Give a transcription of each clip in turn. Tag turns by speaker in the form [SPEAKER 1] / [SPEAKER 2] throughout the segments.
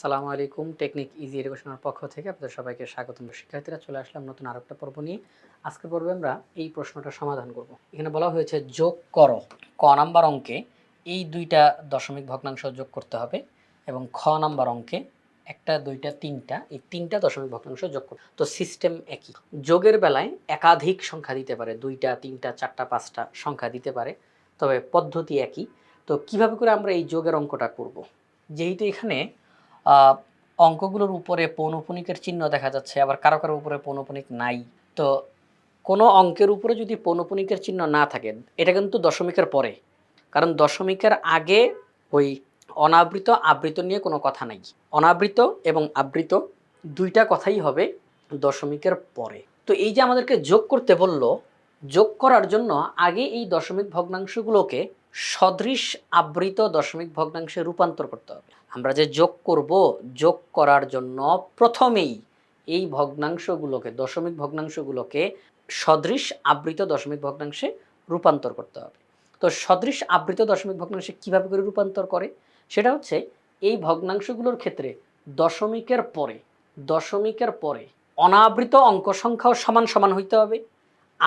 [SPEAKER 1] আসসালামু আলাইকুম technique easy এডুকেশনের পক্ষ থেকে আপনাদের সবাইকে স্বাগতম শিক্ষার্থীরা চলে আসলাম নতুন আর একটা পর্ব নিয়ে আজকের পর্বে আমরা এই প্রশ্নটা সমাধান করব এখানে বলা হয়েছে যোগ করো ক নাম্বার অঙ্কে এই দুইটা দশমিক ভগ্নাংশ যোগ করতে হবে এবং খ নাম্বার অঙ্কে একটা দুইটা তিনটা এই তিনটা দশমিক ভগ্নাংশ যোগ করতে তো সিস্টেম একই যোগের বেলায় একাধিক সংখ্যা দিতে পারে দুইটা তিনটা চারটা পাঁচটা সংখ্যা দিতে পারে তবে পদ্ধতি একই তো কিভাবে করে আমরা এই যোগের অঙ্কটা করব যেহেতু এখানে অঙ্কগুলোর উপরে পৌনপুনিকের চিহ্ন দেখা যাচ্ছে আবার কারো কারো উপরে পৌনপুনিক নাই তো কোনো অঙ্কের উপরে যদি পৌনপুনিকের চিহ্ন না থাকে এটা কিন্তু দশমিকের পরে কারণ দশমিকের আগে ওই অনাবৃত আবৃত নিয়ে কোনো কথা নাই অনাবৃত এবং আবৃত দুইটা কথাই হবে দশমিকের পরে তো এই যে আমাদেরকে যোগ করতে বলল যোগ করার জন্য আগে এই দশমিক ভগ্নাংশগুলোকে সদৃশ আবৃত দশমিক ভগ্নাংশে রূপান্তর করতে হবে আমরা যে যোগ করব যোগ করার জন্য প্রথমেই এই ভগ্নাংশগুলোকে দশমিক ভগ্নাংশগুলোকে সদৃশ আবৃত দশমিক ভগ্নাংশে রূপান্তর করতে হবে তো সদৃশ আবৃত দশমিক ভগ্নাংশে কিভাবে করে রূপান্তর করে সেটা হচ্ছে এই ভগ্নাংশগুলোর ক্ষেত্রে দশমিকের পরে দশমিকের পরে অনাবৃত অঙ্ক সংখ্যাও সমান সমান হইতে হবে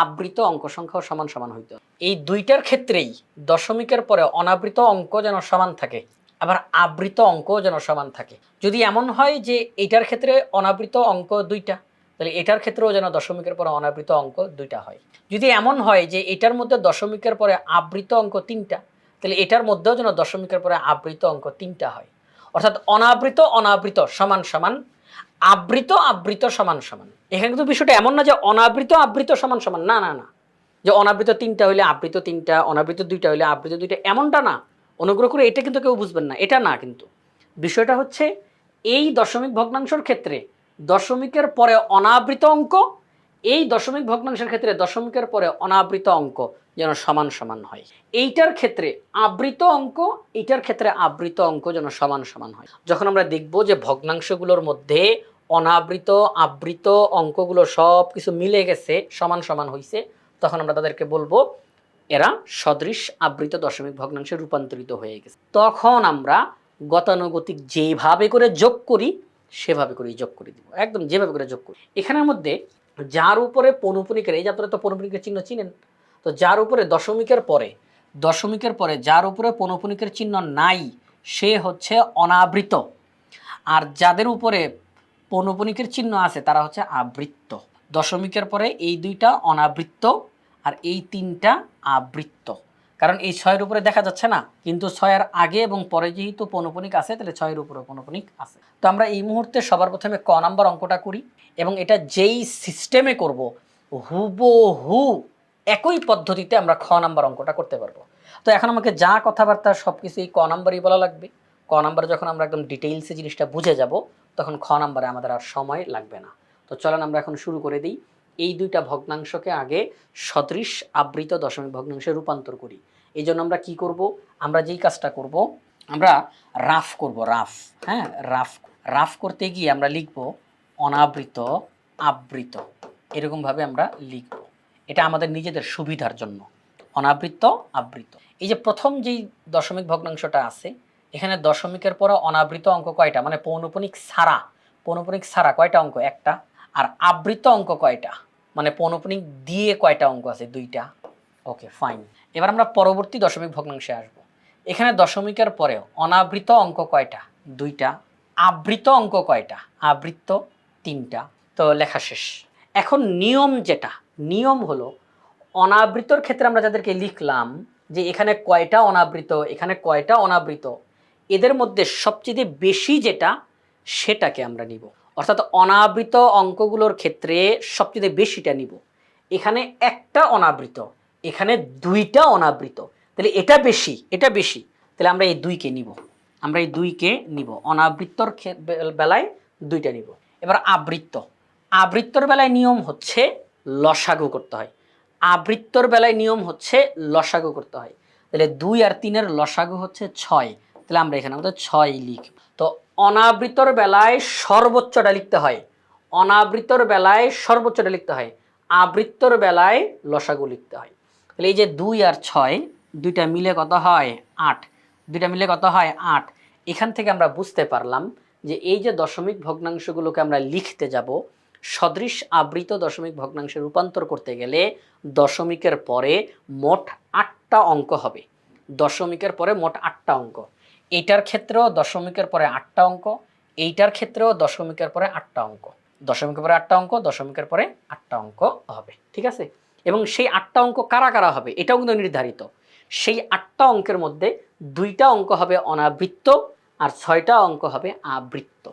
[SPEAKER 1] আবৃত অঙ্ক সংখ্যাও সমান সমান হইতো এই দুইটার ক্ষেত্রেই দশমিকের পরে অনাবৃত অঙ্ক যেন সমান থাকে আবার আবৃত অঙ্কও যেন সমান থাকে যদি এমন হয় যে এটার ক্ষেত্রে অনাবৃত অঙ্ক দুইটা তাহলে এটার ক্ষেত্রেও যেন দশমিকের পরে অনাবৃত অঙ্ক দুইটা হয় যদি এমন হয় যে এটার মধ্যে দশমিকের পরে আবৃত অঙ্ক তিনটা তাহলে এটার মধ্যেও যেন দশমিকের পরে আবৃত অঙ্ক তিনটা হয় অর্থাৎ অনাবৃত অনাবৃত সমান সমান আবৃত আবৃত সমান সমান এখানে কিন্তু বিষয়টা এমন না যে অনাবৃত আবৃত সমান সমান না না না যে অনাবৃত তিনটা হইলে আবৃত তিনটা অনাবৃত দুইটা হইলে আবৃত দুইটা এমনটা না অনুগ্রহ করে এটা কিন্তু কেউ বুঝবেন না এটা না কিন্তু বিষয়টা হচ্ছে এই দশমিক ভগ্নাংশর ক্ষেত্রে দশমিকের পরে অনাবৃত অঙ্ক এই দশমিক ভগ্নাংশের ক্ষেত্রে দশমিকের পরে অনাবৃত অঙ্ক যেন সমান সমান হয় এইটার ক্ষেত্রে আবৃত অঙ্ক এইটার ক্ষেত্রে আবৃত অঙ্ক যেন সমান সমান হয় যখন আমরা দেখব যে ভগ্নাংশগুলোর মধ্যে অনাবৃত আবৃত অঙ্কগুলো সব কিছু মিলে গেছে সমান সমান হয়েছে তখন আমরা তাদেরকে বলবো এরা সদৃশ আবৃত দশমিক ভগ্নাংশে রূপান্তরিত হয়ে গেছে তখন আমরা গতানুগতিক যেভাবে করে যোগ করি সেভাবে করে যোগ করে দিব একদম যেভাবে করে যোগ করি এখানের মধ্যে যার উপরে পনুপনিকের এই যাত্রা তো পনুপনিকের চিহ্ন চিনেন তো যার উপরে দশমিকের পরে দশমিকের পরে যার উপরে পনুপনিকের চিহ্ন নাই সে হচ্ছে অনাবৃত আর যাদের উপরে পৌনপনিকের চিহ্ন আছে তারা হচ্ছে আবৃত্ত দশমিকের পরে এই দুইটা অনাবৃত্ত আর এই তিনটা আবৃত্ত কারণ এই ছয়ের উপরে দেখা যাচ্ছে না কিন্তু ছয়ের আগে এবং পরে যেহেতু পৌনপনিক আছে তাহলে ছয়ের উপরে পৌনপনিক আছে তো আমরা এই মুহূর্তে সবার প্রথমে ক নাম্বার অঙ্কটা করি এবং এটা যেই সিস্টেমে করব হুবহু একই পদ্ধতিতে আমরা খ নাম্বার অঙ্কটা করতে পারবো তো এখন আমাকে যা কথাবার্তা সব কিছু এই ক নাম্বারই বলা লাগবে ক নাম্বার যখন আমরা একদম ডিটেইলসে জিনিসটা বুঝে যাব তখন খ নাম্বারে আমাদের আর সময় লাগবে না তো চলেন আমরা এখন শুরু করে দিই এই দুইটা ভগ্নাংশকে আগে সদৃশ আবৃত দশমিক ভগ্নাংশে রূপান্তর করি এই জন্য আমরা কি করব আমরা যেই কাজটা করব আমরা রাফ করব রাফ হ্যাঁ রাফ রাফ করতে গিয়ে আমরা লিখব অনাবৃত আবৃত এরকমভাবে আমরা লিখব এটা আমাদের নিজেদের সুবিধার জন্য অনাবৃত আবৃত এই যে প্রথম যেই দশমিক ভগ্নাংশটা আছে এখানে দশমিকের পরে অনাবৃত অঙ্ক কয়টা মানে পৌনপনিক সারা পৌনপনিক সারা কয়টা অঙ্ক একটা আর আবৃত অঙ্ক কয়টা মানে পৌনপনিক দিয়ে কয়টা অঙ্ক আছে দুইটা ওকে ফাইন এবার আমরা পরবর্তী দশমিক ভগ্নাংশে আসব এখানে দশমিকের পরে অনাবৃত অঙ্ক কয়টা দুইটা আবৃত অঙ্ক কয়টা আবৃত্ত তিনটা তো লেখা শেষ এখন নিয়ম যেটা নিয়ম হলো অনাবৃতর ক্ষেত্রে আমরা যাদেরকে লিখলাম যে এখানে কয়টা অনাবৃত এখানে কয়টা অনাবৃত এদের মধ্যে সবচেয়ে বেশি যেটা সেটাকে আমরা নিব অর্থাৎ অনাবৃত অঙ্কগুলোর ক্ষেত্রে সবচেয়ে বেশিটা নিব এখানে একটা অনাবৃত এখানে দুইটা অনাবৃত তাহলে এটা বেশি এটা বেশি তাহলে আমরা এই দুইকে নিব আমরা এই দুইকে নিব অনাবৃত্তর বেলায় দুইটা নিব এবার আবৃত্ত আবৃত্তর বেলায় নিয়ম হচ্ছে লসাগু করতে হয় আবৃত্তর বেলায় নিয়ম হচ্ছে লসাগু করতে হয় তাহলে দুই আর তিনের লসাগু হচ্ছে ছয় তাহলে আমরা এখানে আমাদের ছয় লিখ তো অনাবৃতর বেলায় সর্বোচ্চটা লিখতে হয় অনাবৃতর বেলায় সর্বোচ্চটা লিখতে হয় আবৃত্তর বেলায় লসাগু লিখতে হয় তাহলে এই যে দুই আর ছয় দুইটা মিলে কত হয় আট দুইটা মিলে কত হয় আট এখান থেকে আমরা বুঝতে পারলাম যে এই যে দশমিক ভগ্নাংশগুলোকে আমরা লিখতে যাব সদৃশ আবৃত দশমিক ভগ্নাংশে রূপান্তর করতে গেলে দশমিকের পরে মোট আটটা অঙ্ক হবে দশমিকের পরে মোট আটটা অঙ্ক এইটার ক্ষেত্রেও দশমিকের পরে আটটা অঙ্ক এইটার ক্ষেত্রেও দশমিকের পরে আটটা অঙ্ক দশমিকের পরে আটটা অঙ্ক দশমিকের পরে আটটা অঙ্ক হবে ঠিক আছে এবং সেই আটটা অঙ্ক কারা কারা হবে এটাও কিন্তু নির্ধারিত সেই আটটা অঙ্কের মধ্যে দুইটা অঙ্ক হবে অনাবৃত্ত আর ছয়টা অঙ্ক হবে আবৃত্ত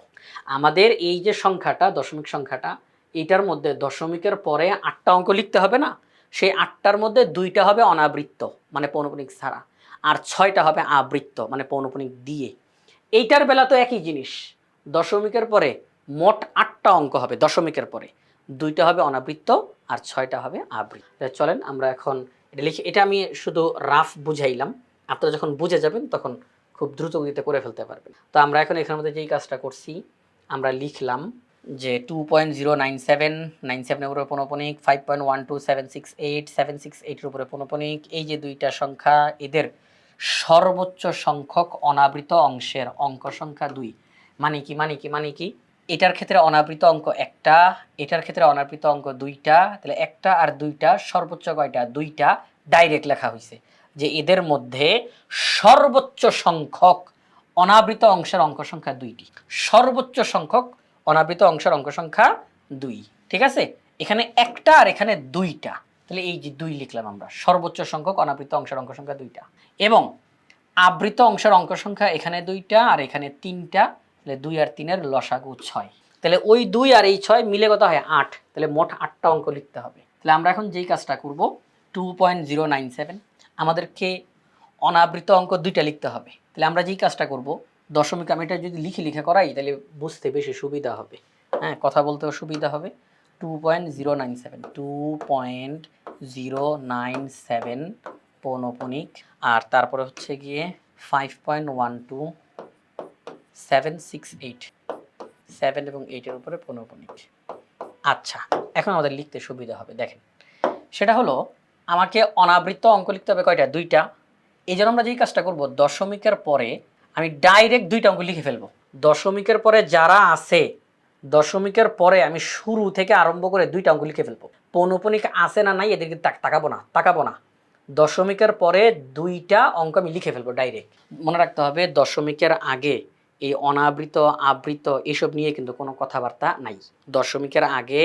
[SPEAKER 1] আমাদের এই যে সংখ্যাটা দশমিক সংখ্যাটা এটার মধ্যে দশমিকের পরে আটটা অঙ্ক লিখতে হবে না সেই আটটার মধ্যে দুইটা হবে অনাবৃত্ত মানে পৌনপনিক ছাড়া আর ছয়টা হবে আবৃত্ত মানে পৌনপনিক দিয়ে এইটার বেলা তো একই জিনিস দশমিকের পরে মোট আটটা অঙ্ক হবে দশমিকের পরে দুইটা হবে অনাবৃত্ত আর ছয়টা হবে আবৃত্ত চলেন আমরা এখন এটা লিখে এটা আমি শুধু রাফ বুঝাইলাম আপনারা যখন বুঝে যাবেন তখন খুব দ্রুত গতিতে করে ফেলতে পারবেন তো আমরা এখন এখানের মধ্যে যেই কাজটা করছি আমরা লিখলাম যে two point zero nine seven nine সেভেনের উপরে পনোপনিক five point one two seven six eight seven six এইটের উপরে পনোপনিক এই যে দুইটা সংখ্যা এদের সর্বোচ্চ সংখ্যক অনাবৃত অংশের অঙ্ক সংখ্যা দুই মানে কি মানে কি মানে কি এটার ক্ষেত্রে অনাবৃত অঙ্ক একটা এটার ক্ষেত্রে অনাবৃত অঙ্ক দুইটা তাহলে একটা আর দুইটা সর্বোচ্চ কয়টা দুইটা ডাইরেক্ট লেখা হয়েছে যে এদের মধ্যে সর্বোচ্চ সংখ্যক অনাবৃত অংশের অঙ্ক সংখ্যা দুইটি সর্বোচ্চ সংখ্যক অনাবৃত অংশের অঙ্ক সংখ্যা দুই ঠিক আছে এখানে একটা আর এখানে দুইটা তাহলে এই যে দুই লিখলাম আমরা সর্বোচ্চ সংখ্যক অনাবৃত অংশের অঙ্ক সংখ্যা দুইটা এবং আবৃত অংশের অঙ্ক সংখ্যা এখানে দুইটা আর এখানে তিনটা তাহলে দুই আর তিনের লসাগু ছয় তাহলে ওই দুই আর এই ছয় মিলে কত হয় আট তাহলে মোট আটটা অঙ্ক লিখতে হবে তাহলে আমরা এখন যেই কাজটা করব two point zero nine seven আমাদেরকে অনাবৃত অঙ্ক দুইটা লিখতে হবে তাহলে আমরা যেই কাজটা করব দশমিক আমি এটা যদি লিখে লিখে করাই তাহলে বুঝতে বেশি সুবিধা হবে হ্যাঁ কথা বলতেও সুবিধা হবে two point zero nine seven two point zero nine seven পৌনপনিক আর তারপরে হচ্ছে গিয়ে five point one two seven six eight seven এবং এইটের উপরে পৌনপনিক আচ্ছা এখন আমাদের লিখতে সুবিধা হবে দেখেন সেটা হলো আমাকে অনাবৃত অঙ্ক লিখতে হবে কয়টা দুইটা এই জন্য আমরা যেই কাজটা করব দশমিকের পরে আমি ডাইরেক্ট দুইটা অঙ্ক লিখে ফেলবো দশমিকের পরে যারা আছে দশমিকের পরে আমি শুরু থেকে আরম্ভ করে দুইটা অঙ্ক লিখে ফেলবো পৌনপনিক আছে না নাই এদেরকে তাকাবো না তাকাবো না দশমিকের পরে দুইটা অঙ্ক আমি লিখে ফেলবো ডাইরেক্ট মনে রাখতে হবে দশমিকের আগে এই অনাবৃত আবৃত এসব নিয়ে কিন্তু কোনো কথাবার্তা নাই দশমিকের আগে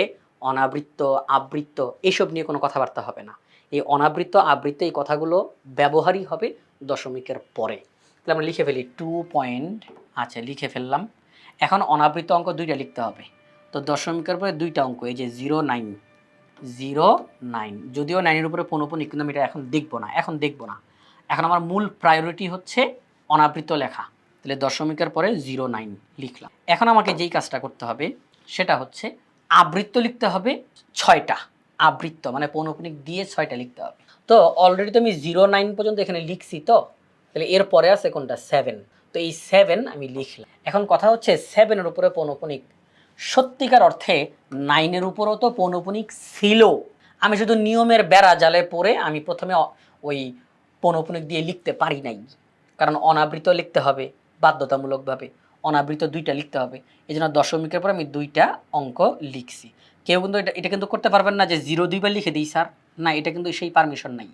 [SPEAKER 1] অনাবৃত্ত আবৃত্ত এসব নিয়ে কোনো কথাবার্তা হবে না এই অনাবৃত্ত আবৃত্ত এই কথাগুলো ব্যবহারই হবে দশমিকের পরে তাহলে আমরা লিখে ফেলি টু পয়েন্ট আচ্ছা লিখে ফেললাম এখন অনাবৃত অঙ্ক দুইটা লিখতে হবে তো দশমিকের পরে দুইটা অঙ্ক এই যে জিরো নাইন জিরো নাইন যদিও নাইনের উপরে পনেরো কিন্তু আমি এটা এখন দেখবো না এখন দেখবো না এখন আমার মূল প্রায়োরিটি হচ্ছে অনাবৃত লেখা তাহলে দশমিকের পরে জিরো নাইন লিখলাম এখন আমাকে যেই কাজটা করতে হবে সেটা হচ্ছে আবৃত্ত লিখতে হবে ছয়টা আবৃত্ত মানে পৌনপনিক দিয়ে ছয়টা লিখতে হবে তো অলরেডি তো আমি জিরো নাইন পর্যন্ত এখানে লিখছি তো তাহলে এর পরে আছে কোনটা সেভেন তো এই সেভেন আমি লিখলাম এখন কথা হচ্ছে সেভেনের উপরে পৌনপনিক সত্যিকার অর্থে নাইনের উপরও তো পৌনপনিক ছিল আমি শুধু নিয়মের বেড়া জালে পড়ে আমি প্রথমে ওই পৌনপনিক দিয়ে লিখতে পারি নাই কারণ অনাবৃত লিখতে হবে বাধ্যতামূলকভাবে অনাবৃত দুইটা লিখতে হবে এই জন্য দশমিকের পর আমি দুইটা অঙ্ক লিখছি কেউ কিন্তু এটা এটা কিন্তু করতে পারবেন না যে জিরো দুইবার লিখে দিই স্যার না এটা কিন্তু সেই পারমিশন নাই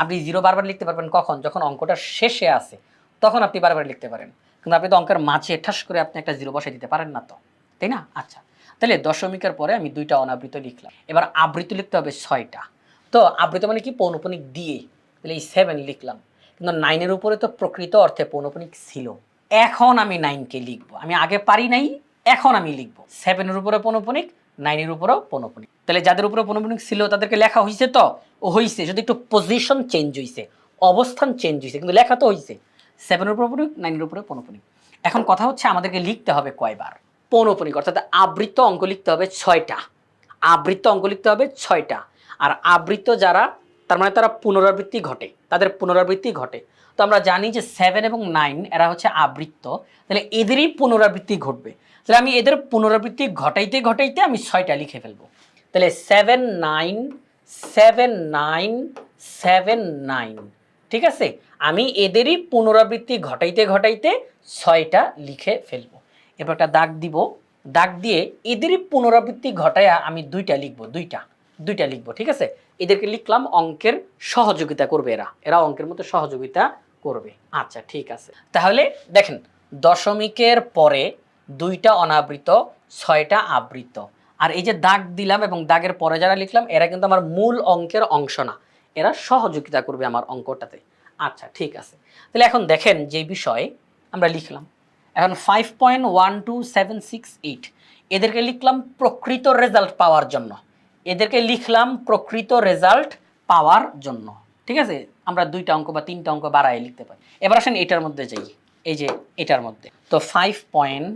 [SPEAKER 1] আপনি জিরো বারবার লিখতে পারবেন কখন যখন অঙ্কটা শেষে আসে তখন আপনি বারবার লিখতে পারেন কিন্তু আপনি তো অঙ্কের মাঝে ঠাস করে আপনি একটা জিরো বসে দিতে পারেন না তো তাই না আচ্ছা তাহলে দশমিকের পরে আমি দুইটা অনাবৃত লিখলাম এবার আবৃত লিখতে হবে ছয়টা তো আবৃত মানে কি পৌনপনিক দিয়ে তাহলে এই সেভেন লিখলাম কিন্তু নাইনের উপরে তো প্রকৃত অর্থে পৌনপনিক ছিল এখন আমি নাইনকে লিখব আমি আগে পারি নাই এখন আমি লিখব সেভেনের উপরে পৌনপনিক নাইনের উপরেও পৌনপনিক তাহলে যাদের উপরে পৌনপনিক ছিল তাদেরকে লেখা হয়েছে তো হয়েছে যদি একটু পজিশন চেঞ্জ হয়েছে অবস্থান চেঞ্জ হয়েছে কিন্তু লেখা তো হয়েছে সেভেনের উপরে পড়ুক নাইনের উপরে পনপনিক এখন কথা হচ্ছে আমাদেরকে লিখতে হবে কয়বার পনপনিক অর্থাৎ আবৃত্ত অঙ্ক লিখতে হবে ছয়টা আবৃত্ত অঙ্ক লিখতে হবে ছয়টা আর আবৃত্ত যারা তার মানে তারা পুনরাবৃত্তি ঘটে তাদের পুনরাবৃত্তি ঘটে তো আমরা জানি যে সেভেন এবং নাইন এরা হচ্ছে আবৃত্ত তাহলে এদেরই পুনরাবৃত্তি ঘটবে তাহলে আমি এদের পুনরাবৃত্তি ঘটাইতে ঘটাইতে আমি ছয়টা লিখে ফেলবো তাহলে seven nine seven nine seven nine ঠিক আছে আমি এদেরই পুনরাবৃত্তি ঘটাইতে ঘটাইতে ছয়টা লিখে ফেলবো এবার একটা দাগ দিব দাগ দিয়ে এদেরই পুনরাবৃত্তি ঘটাইয়া আমি দুইটা লিখবো দুইটা দুইটা লিখব ঠিক আছে এদেরকে লিখলাম অঙ্কের সহযোগিতা করবে এরা এরা অঙ্কের মতো সহযোগিতা করবে আচ্ছা ঠিক আছে তাহলে দেখেন দশমিকের পরে দুইটা অনাবৃত ছয়টা আবৃত আর এই যে দাগ দিলাম এবং দাগের পরে যারা লিখলাম এরা কিন্তু আমার মূল অঙ্কের অংশ না এরা সহযোগিতা করবে আমার অঙ্কটাতে আচ্ছা ঠিক আছে তাহলে এখন দেখেন যে বিষয়ে আমরা লিখলাম এখন five point one two seven six eight এদেরকে লিখলাম প্রকৃত রেজাল্ট পাওয়ার জন্য এদেরকে লিখলাম প্রকৃত রেজাল্ট পাওয়ার জন্য ঠিক আছে আমরা দুইটা অঙ্ক বা তিনটা অঙ্ক বাড়ায় লিখতে পারি এবার আসেন এটার মধ্যে যাই এই যে এটার মধ্যে তো ফাইভ পয়েন্ট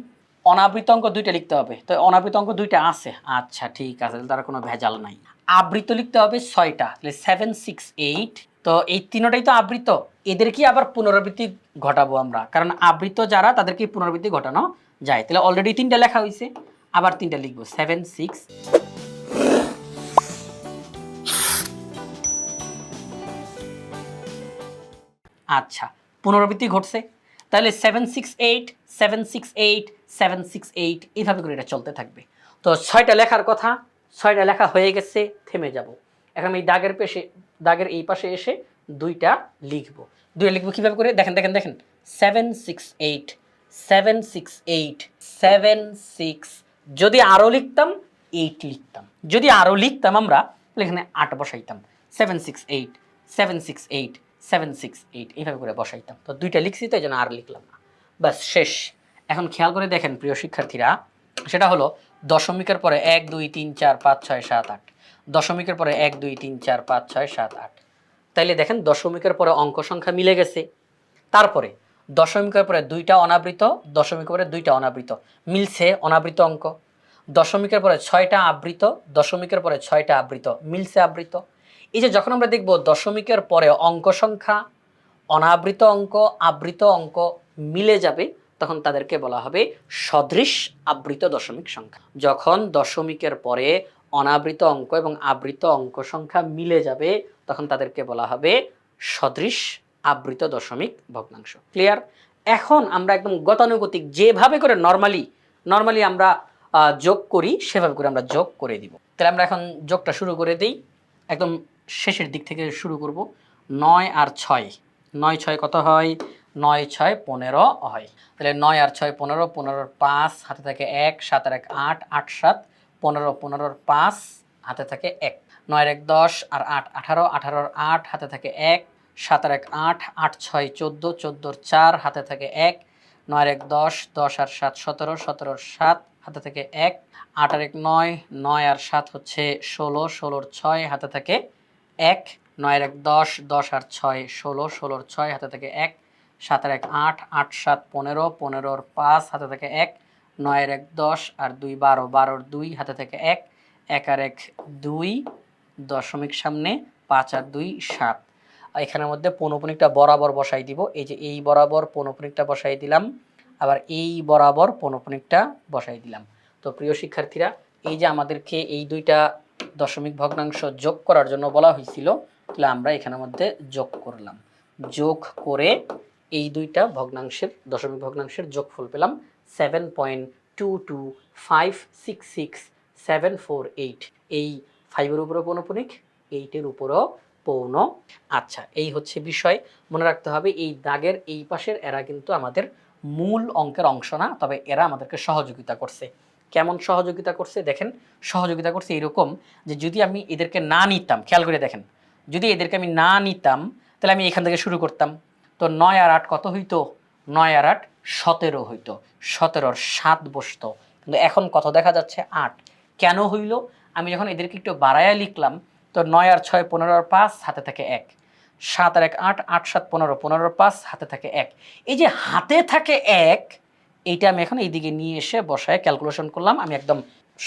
[SPEAKER 1] অনাবৃত অঙ্ক দুইটা লিখতে হবে তো অনাবৃত অঙ্ক দুইটা আছে আচ্ছা ঠিক আছে তার কোনো ভেজাল নাই আবৃত লিখতে হবে ছয়টা তাহলে সেভেন সিক্স এইট তো এই তিনোটাই তো আবৃত এদেরকেই আবার পুনরাবৃত্তি ঘটাবো আমরা কারণ আবৃত যারা তাদেরকে পুনরাবৃত্তি ঘটানো যায় তাহলে অলরেডি তিনটা লেখা হয়েছে আবার তিনটা লিখবো সেভেন সিক্স আচ্ছা পুনরাবৃত্তি ঘটছে তাহলে seven six eight seven six eight seven six eight এইভাবে করে এটা চলতে থাকবে তো ছয়টা লেখার কথা ছয়টা লেখা হয়ে গেছে থেমে যাব এখন এই দাগের পেশে দাগের এই পাশে এসে দুইটা লিখব দুইটা লিখবো কীভাবে করে দেখেন দেখেন দেখেন seven six eight seven six eight seven six যদি আরও লিখতাম এইট লিখতাম যদি আরও লিখতাম আমরা এখানে আট বসাইতাম seven six eight seven six eight seven six eight এইভাবে করে বসাইতাম তো দুইটা লিখছি তো এই জন্য আর লিখলাম না বাস শেষ এখন খেয়াল করে দেখেন প্রিয় শিক্ষার্থীরা সেটা হলো দশমিকের পরে এক দুই তিন চার পাঁচ ছয় সাত আট দশমিকের পরে এক দুই তিন চার পাঁচ ছয় সাত আট তাইলে দেখেন দশমিকের পরে অঙ্ক সংখ্যা মিলে গেছে তারপরে দশমিকের পরে দুইটা অনাবৃত দশমিকের পরে দুইটা অনাবৃত মিলছে অনাবৃত অঙ্ক দশমিকের পরে ছয়টা আবৃত দশমিকের পরে ছয়টা আবৃত মিলছে আবৃত এই যে যখন আমরা দেখব দশমিকের পরে অঙ্ক সংখ্যা অনাবৃত অঙ্ক আবৃত অঙ্ক মিলে যাবে তখন তাদেরকে বলা হবে সদৃশ আবৃত দশমিক সংখ্যা যখন দশমিকের পরে অনাবৃত অঙ্ক এবং আবৃত অঙ্ক সংখ্যা মিলে যাবে তখন তাদেরকে বলা হবে সদৃশ আবৃত দশমিক ভগ্নাংশ ক্লিয়ার এখন আমরা একদম গতানুগতিক যেভাবে করে নর্মালি নর্মালি আমরা যোগ করি সেভাবে করে আমরা যোগ করে দিব তাহলে আমরা এখন যোগটা শুরু করে দিই একদম শেষের দিক থেকে শুরু করব নয় আর ছয় নয় ছয় কত হয় নয় ছয় পনেরো হয় তাহলে নয় আর ছয় পনেরো পনেরোর পাঁচ হাতে থাকে এক সাত আর এক আট আট সাত পনেরো পনেরোর পাঁচ হাতে থাকে এক নয়ের এক দশ আর আট আঠারো আঠারোর আট হাতে থাকে এক সাত আর এক আট আট ছয় চোদ্দো চোদ্দোর চার হাতে থাকে এক নয়ের এক দশ দশ আর সাত সতেরো সতেরোর সাত হাতে থাকে এক আট আর এক নয় নয় আর সাত হচ্ছে ষোলো ষোলোর ছয় হাতে থাকে এক নয়ের এক দশ দশ আর ছয় ষোলো ষোলোর ছয় হাতে থাকে এক সাত আর এক আট আট সাত পনেরো পনেরোর পাঁচ হাতে থেকে এক নয়ের এক দশ আর দুই বারো বারোর দুই হাতে থেকে এক এক আর এক দুই দশমিক সামনে পাঁচ আর দুই সাত এখানের মধ্যে পনপনিকটা বরাবর বসাই দিব এই যে এই বরাবর পনপনিকটা বসাই দিলাম আবার এই বরাবর পনপনিকটা বসাই দিলাম তো প্রিয় শিক্ষার্থীরা এই যে আমাদেরকে এই দুইটা দশমিক ভগ্নাংশ যোগ করার জন্য বলা হয়েছিল তাহলে আমরা এখানের মধ্যে যোগ করলাম যোগ করে এই দুইটা ভগ্নাংশের দশমিক ভগ্নাংশের যোগফল পেলাম seven point two two five six six seven four eight এই ফাইভের উপরও পৌনপণিক এইটের উপরও পৌন আচ্ছা এই হচ্ছে বিষয় মনে রাখতে হবে এই দাগের এই পাশের এরা কিন্তু আমাদের মূল অঙ্কের অংশ না তবে এরা আমাদেরকে সহযোগিতা করছে কেমন সহযোগিতা করছে দেখেন সহযোগিতা করছে এরকম যে যদি আমি এদেরকে না নিতাম খেয়াল করে দেখেন যদি এদেরকে আমি না নিতাম তাহলে আমি এখান থেকে শুরু করতাম তো নয় আর আট কত হইতো নয় আর আট সতেরো হইতো সতেরোর সাত বসত কিন্তু এখন কত দেখা যাচ্ছে আট কেন হইল আমি যখন এদেরকে একটু বাড়াইয়া লিখলাম তো নয় আর ছয় পনেরো আর পাঁচ হাতে থাকে এক সাত আর এক আট আট সাত পনেরো পনেরো পাঁচ হাতে থাকে এক এই যে হাতে থাকে এক এইটা আমি এখন এইদিকে নিয়ে এসে বসায় ক্যালকুলেশন করলাম আমি একদম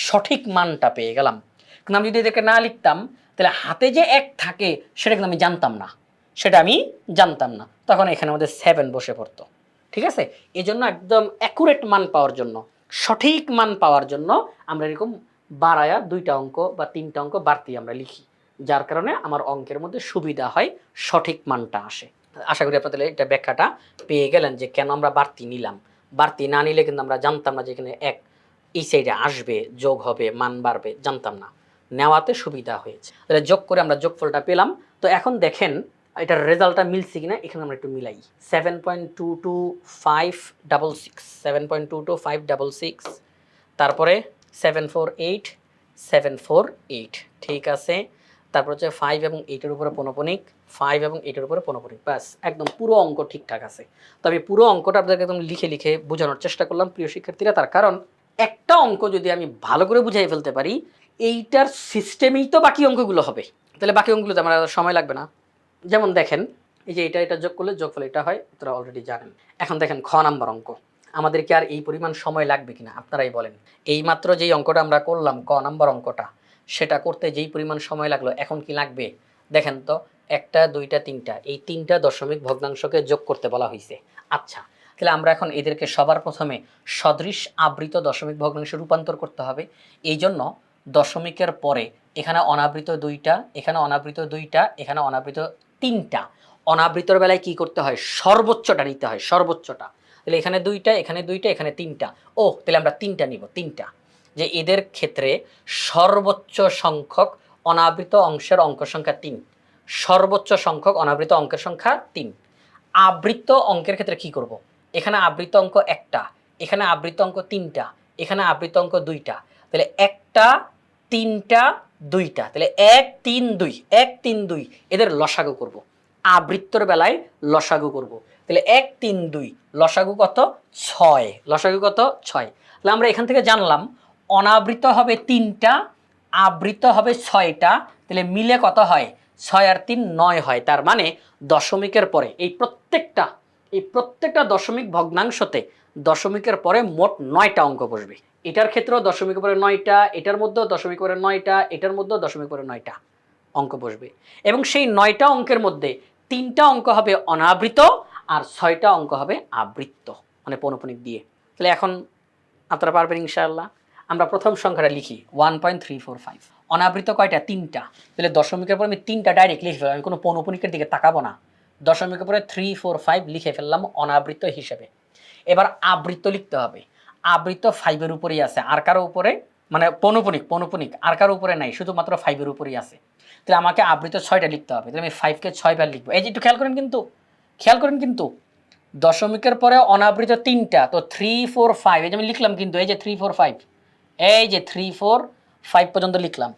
[SPEAKER 1] সঠিক মানটা পেয়ে গেলাম কিন্তু আমি যদি এদেরকে না লিখতাম তাহলে হাতে যে এক থাকে সেটা কিন্তু আমি জানতাম না সেটা আমি জানতাম না তখন এখানে আমাদের সেভেন বসে পড়তো ঠিক আছে এজন্য একদম অ্যাকুরেট মান পাওয়ার জন্য সঠিক মান পাওয়ার জন্য আমরা এরকম বাড়ায়া দুইটা অঙ্ক বা তিনটা অঙ্ক বাড়তি আমরা লিখি যার কারণে আমার অঙ্কের মধ্যে সুবিধা হয় সঠিক মানটা আসে আশা করি আপনাদের এটা ব্যাখ্যাটা পেয়ে গেলেন যে কেন আমরা বাড়তি নিলাম বাড়তি না নিলে কিন্তু আমরা জানতাম না যে এখানে এক এই সাইডে আসবে যোগ হবে মান বাড়বে জানতাম না নেওয়াতে সুবিধা হয়েছে তাহলে যোগ করে আমরা যোগফলটা পেলাম তো এখন দেখেন এটার রেজাল্টটা মিলছে কিনা এখানে আমরা একটু মিলাই seven point two two five double six seven point two two five double six তারপরে seven four eight seven four eight ঠিক আছে তারপর হচ্ছে ফাইভ এবং এইটের উপরে পনপনিক ফাইভ এবং এইটের উপরে পনপনিক ব্যাস একদম পুরো অঙ্ক ঠিকঠাক আছে তবে পুরো অঙ্কটা আপনাদেরকে একদম লিখে লিখে বোঝানোর চেষ্টা করলাম প্রিয় শিক্ষার্থীরা তার কারণ একটা অঙ্ক যদি আমি ভালো করে বুঝাই ফেলতে পারি এইটার সিস্টেমেই তো বাকি অঙ্কগুলো হবে তাহলে বাকি অঙ্কগুলোতে আমার সময় লাগবে না যেমন দেখেন এই যে এটা এটা যোগ করলে যোগফল এটা হয় আপনারা অলরেডি জানেন এখন দেখেন খ নাম্বার অঙ্ক আমাদেরকে আর এই পরিমাণ সময় লাগবে কিনা আপনারাই বলেন এই মাত্র যেই অঙ্কটা আমরা করলাম ক নাম্বার অঙ্কটা সেটা করতে যেই পরিমাণ সময় লাগলো এখন কি লাগবে দেখেন তো একটা দুইটা তিনটা এই তিনটা দশমিক ভগ্নাংশকে যোগ করতে বলা হয়েছে আচ্ছা তাহলে আমরা এখন এদেরকে সবার প্রথমে সদৃশ আবৃত দশমিক ভগ্নাংশে রূপান্তর করতে হবে এই জন্য দশমিকের পরে এখানে অনাবৃত দুইটা এখানে অনাবৃত দুইটা এখানে অনাবৃত তিনটা অনাবৃতর বেলায় কি করতে হয় সর্বোচ্চটা নিতে হয় সর্বোচ্চটা তাহলে এখানে দুইটা এখানে দুইটা এখানে তিনটা ও তাহলে আমরা তিনটা নিব তিনটা যে এদের ক্ষেত্রে সর্বোচ্চ সংখ্যক অনাবৃত অংশের অঙ্ক সংখ্যা তিন সর্বোচ্চ সংখ্যক অনাবৃত অঙ্কের সংখ্যা তিন আবৃত অঙ্কের ক্ষেত্রে কি করব। এখানে আবৃত অঙ্ক একটা এখানে আবৃত অঙ্ক তিনটা এখানে আবৃত অঙ্ক দুইটা তাহলে একটা তিনটা দুইটা তাহলে এক তিন দুই এক তিন দুই এদের লসাগু করব। আবৃত্তর বেলায় লসাগু করব। তাহলে এক তিন দুই লসাগু কত ছয় লসাগু কত ছয় তাহলে আমরা এখান থেকে জানলাম অনাবৃত হবে তিনটা আবৃত হবে ছয়টা তাহলে মিলে কত হয় ছয় আর তিন নয় হয় তার মানে দশমিকের পরে এই প্রত্যেকটা এই প্রত্যেকটা দশমিক ভগ্নাংশতে দশমিকের পরে মোট নয়টা অঙ্ক বসবে এটার ক্ষেত্রেও দশমিক পরে নয়টা এটার মধ্যেও দশমিক পরে নয়টা এটার মধ্যেও দশমিক পরে নয়টা অঙ্ক বসবে এবং সেই নয়টা অঙ্কের মধ্যে তিনটা অঙ্ক হবে অনাবৃত আর ছয়টা অঙ্ক হবে আবৃত্ত মানে পনপনিক দিয়ে তাহলে এখন আপনারা পারবেন ইনশাআল্লাহ আমরা প্রথম সংখ্যাটা লিখি one point three four five অনাবৃত কয়টা তিনটা তাহলে দশমিকের পরে আমি তিনটা ডাইরেক্ট লিখে ফেললাম আমি কোনো পনপনিকের দিকে তাকাবো না দশমিকের পরে থ্রি ফোর ফাইভ লিখে ফেললাম অনাবৃত হিসেবে এবার আবৃত্ত লিখতে হবে আবৃত ফাইভের উপরেই আছে আর কারো উপরে মানে পনুপনিক পনুপনিক আর কারো উপরে নাই শুধুমাত্র ফাইভের উপরেই আছে তাহলে আমাকে আবৃত ছয়টা লিখতে হবে তাহলে আমি ফাইভকে ছয়বার লিখবো এই যে একটু খেয়াল করেন কিন্তু খেয়াল করেন কিন্তু দশমিকের পরে অনাবৃত তিনটা তো থ্রি ফোর ফাইভ এই যে আমি লিখলাম কিন্তু এই যে থ্রি ফোর ফাইভ এই যে থ্রি ফোর ফাইভ পর্যন্ত লিখলাম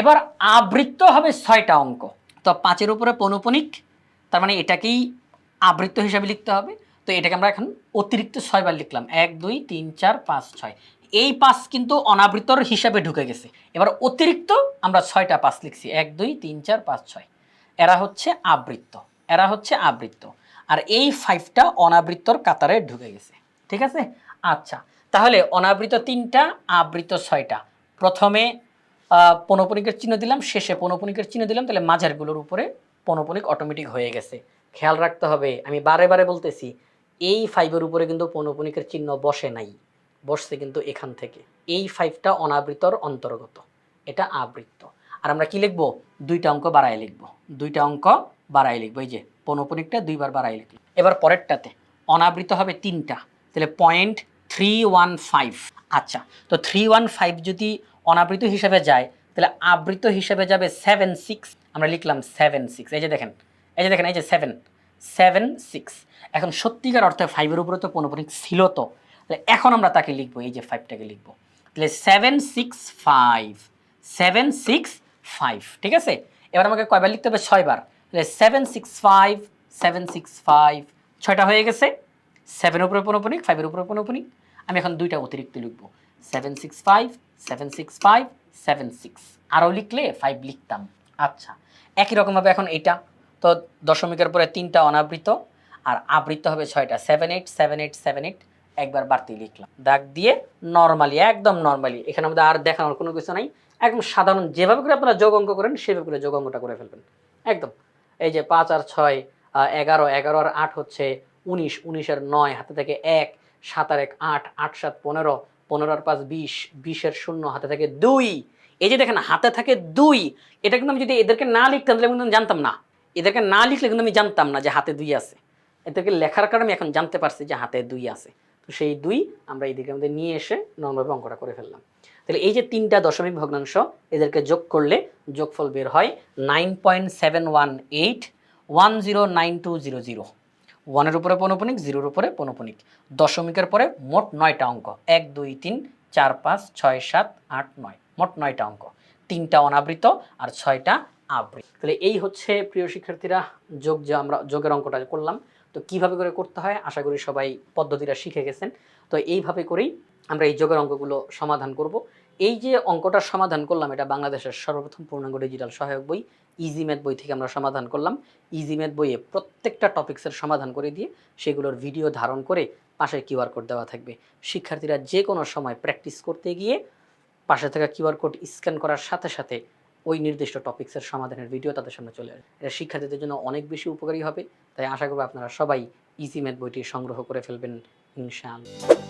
[SPEAKER 1] এবার আবৃত্ত হবে ছয়টা অঙ্ক তো পাঁচের উপরে পনুপনিক তার মানে এটাকেই আবৃত্ত হিসাবে লিখতে হবে তো এটাকে আমরা এখন অতিরিক্ত ছয়বার লিখলাম এক দুই তিন চার পাঁচ ছয় এই পাঁচ কিন্তু অনাবৃতর হিসাবে ঢুকে গেছে এবার অতিরিক্ত আমরা ছয়টা পাঁচ লিখছি এক দুই তিন চার পাঁচ ছয় এরা হচ্ছে আবৃত্ত এরা হচ্ছে আবৃত্ত আর এই ফাইভটা অনাবৃত্তর কাতারে ঢুকে গেছে ঠিক আছে আচ্ছা তাহলে অনাবৃত তিনটা আবৃত ছয়টা প্রথমে পনপনিকের চিহ্ন দিলাম শেষে পনপনিকের চিহ্ন দিলাম তাহলে মাঝারগুলোর উপরে পনপনিক অটোমেটিক হয়ে গেছে খেয়াল রাখতে হবে আমি বারে বারে বলতেছি এই ফাইভের উপরে কিন্তু পৌনপুনিকের চিহ্ন বসে নাই বসছে কিন্তু এখান থেকে এই ফাইভটা অনাবৃতর অন্তর্গত এটা আবৃত্ত আর আমরা কি লিখব দুইটা অঙ্ক বাড়ায় লিখব দুইটা অঙ্ক বাড়ায় লিখব এই যে পৌনপুনিকটা দুইবার বাড়াই লিখব এবার পরেরটাতে অনাবৃত হবে তিনটা তাহলে পয়েন্ট থ্রি ওয়ান ফাইভ আচ্ছা তো থ্রি ওয়ান ফাইভ যদি অনাবৃত হিসাবে যায় তাহলে আবৃত হিসাবে যাবে সেভেন সিক্স আমরা লিখলাম সেভেন সিক্স এই যে দেখেন এই যে দেখেন এই যে সেভেন সেভেন সিক্স এখন সত্যিকার অর্থে ফাইভের উপরে তো পৌনপুনিক ছিল তো তাহলে এখন আমরা তাকে লিখবো এই যে ফাইভটাকে লিখবো তাহলে seven six five seven six five ঠিক আছে এবার আমাকে কয়বার লিখতে হবে ছয়বার তাহলে seven six five seven six five ছয়টা হয়ে গেছে সেভেনের উপরে পৌনপুনিক ফাইভের উপরে পৌনপুনিক আমি এখন দুইটা অতিরিক্ত লিখবো seven six five seven six five seven six আরও লিখলে ফাইভ লিখতাম আচ্ছা একই রকমভাবে এখন এইটা তো দশমিকের পরে তিনটা অনাবৃত আর আবৃত হবে ছয়টা seven eight seven eight seven eight একবার বাড়তি লিখলাম দাগ দিয়ে নর্মালি একদম নর্মালি এখানে আমাদের আর দেখানোর কোনো কিছু নাই একদম সাধারণ যেভাবে করে আপনারা যোগ অঙ্ক করেন সেভাবে করে যোগ অঙ্কটা করে ফেলবেন একদম এই যে পাঁচ আর ছয় এগারো এগারো আর আট হচ্ছে উনিশ উনিশের নয় হাতে থেকে এক সাত আর এক আট আট সাত পনেরো পনেরো আর পাঁচ বিশ বিশের শূন্য হাতে থেকে দুই এই যে দেখেন হাতে থাকে দুই এটা কিন্তু আমি যদি এদেরকে না লিখতাম তাহলে কিন্তু জানতাম না এদেরকে না লিখলে কিন্তু আমি জানতাম না যে হাতে দুই আছে এদেরকে লেখার কারণে আমি এখন জানতে পারছি যে হাতে দুই আছে তো সেই দুই আমরা এই দিকে আমাদের নিয়ে এসে নর্মভাবে অঙ্কটা করে ফেললাম তাহলে এই যে তিনটা দশমিক ভগ্নাংশ এদেরকে যোগ করলে যোগফল বের হয় nine point seven one eight one zero nine two zero zero ওয়ানের উপরে পনপনিক জিরোর উপরে পনপনিক দশমিকের পরে মোট নয়টা অঙ্ক এক দুই তিন চার পাঁচ ছয় সাত আট নয় মোট নয়টা অঙ্ক তিনটা অনাবৃত আর ছয়টা আবৃত তাহলে এই হচ্ছে প্রিয় শিক্ষার্থীরা যোগ যে আমরা যোগের অঙ্কটা করলাম তো কিভাবে করে করতে হয় আশা করি সবাই পদ্ধতিটা শিখে গেছেন তো এইভাবে করেই আমরা এই যোগের অঙ্কগুলো সমাধান করব এই যে অঙ্কটা সমাধান করলাম এটা বাংলাদেশের সর্বপ্রথম পূর্ণাঙ্গ ডিজিটাল সহায়ক বই ইজি ম্যাথ বই থেকে আমরা সমাধান করলাম ইজি ম্যাথ বইয়ে প্রত্যেকটা টপিক্সের সমাধান করে দিয়ে সেগুলোর ভিডিও ধারণ করে পাশে কিউআর কোড দেওয়া থাকবে শিক্ষার্থীরা যে কোনো সময় প্র্যাকটিস করতে গিয়ে পাশে থাকা কিউআর কোড স্ক্যান করার সাথে সাথে ওই নির্দিষ্ট টপিক্সের সমাধানের ভিডিও তাদের সামনে চলে আসবে এটা শিক্ষার্থীদের জন্য অনেক বেশি উপকারী হবে তাই আশা করব আপনারা সবাই ইজি ম্যাথ বইটি সংগ্রহ করে ফেলবেন ইনশাআল্লাহ